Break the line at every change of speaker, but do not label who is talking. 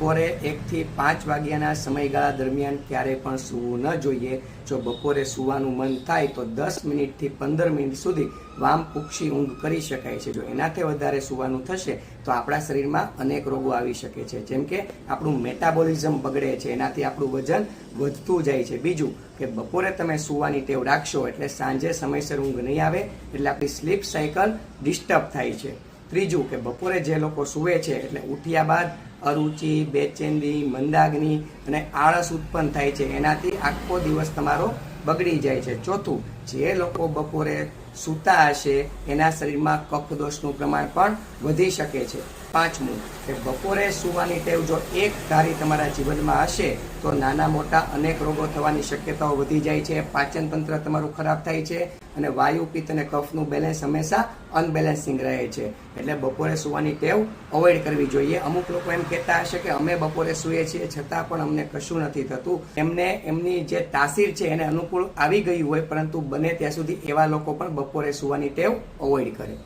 બપોરે એકથી પાંચ વાગ્યાના સમયગાળા દરમિયાન ક્યારે પણ સૂવું ન જોઈએ. જો બપોરે સૂવાનું મન થાય તો દસ મિનિટથી પંદર મિનિટ સુધી વામ પુક્ષી ઊંઘ કરી શકાય છે. જો એનાથી વધારે સૂવાનું થશે તો આપણા શરીરમાં અનેક રોગો આવી શકે છે. જેમ કે આપણું મેટાબોલિઝમ બગડે છે. એનાથી આપણું વજન વધતું જાય છે. બીજું કે બપોરે તમે સૂવાની ટેવ રાખશો એટલે સાંજે સમયસર ઊંઘ નહીં આવે એટલે આપણી સ્લીપ સાયકલ ડિસ્ટર્બ થાય છે. ત્રીજું કે બપોરે જે લોકો સૂવે છે એટલે ઉઠ્યા બાદ અરુચિ બેચેંદી મંદાગ્નિ અને આળસ ઉત્પન્ન થાય છે. એનાથી આખો દિવસ તમારો બગડી જાય છે. ચોથું, જે લોકો બપોરે સૂતા હશે, એના શરીરમાં કફ દોષનું પ્રમાણ પણ વધી શકે છે. પાંચમું, કે બપોરે સૂવાની ટેવ જો એક ધારી તમારા જીવનમાં હશે, તો નાના મોટા અનેક રોગો થવાની શક્યતાઓ વધી જાય છે, પાચન તંત્ર તમારું ખરાબ થાય છે, અને વાયુ, પિત્ત અને કફનું બેલેન્સ હંમેશા અનબેલેન્સિંગ રહે છે. એટલે બપોરે સૂવાની ટેવ અવોઇડ કરવી જોઈએ. અમુક લોકો એમ કહેતા હશે કે અમે બપોરે સૂઈએ છીએ, છતાં પણ અમને કશું નથી થતું. એમને એમની જે તાસીર છે એને અનુકૂળ આવી ગયું હોય, પરંતુ બને ત્યાં સુધી એવા લોકો પણ બપોરે સૂવાની ટેવ અવોઇડ કરે.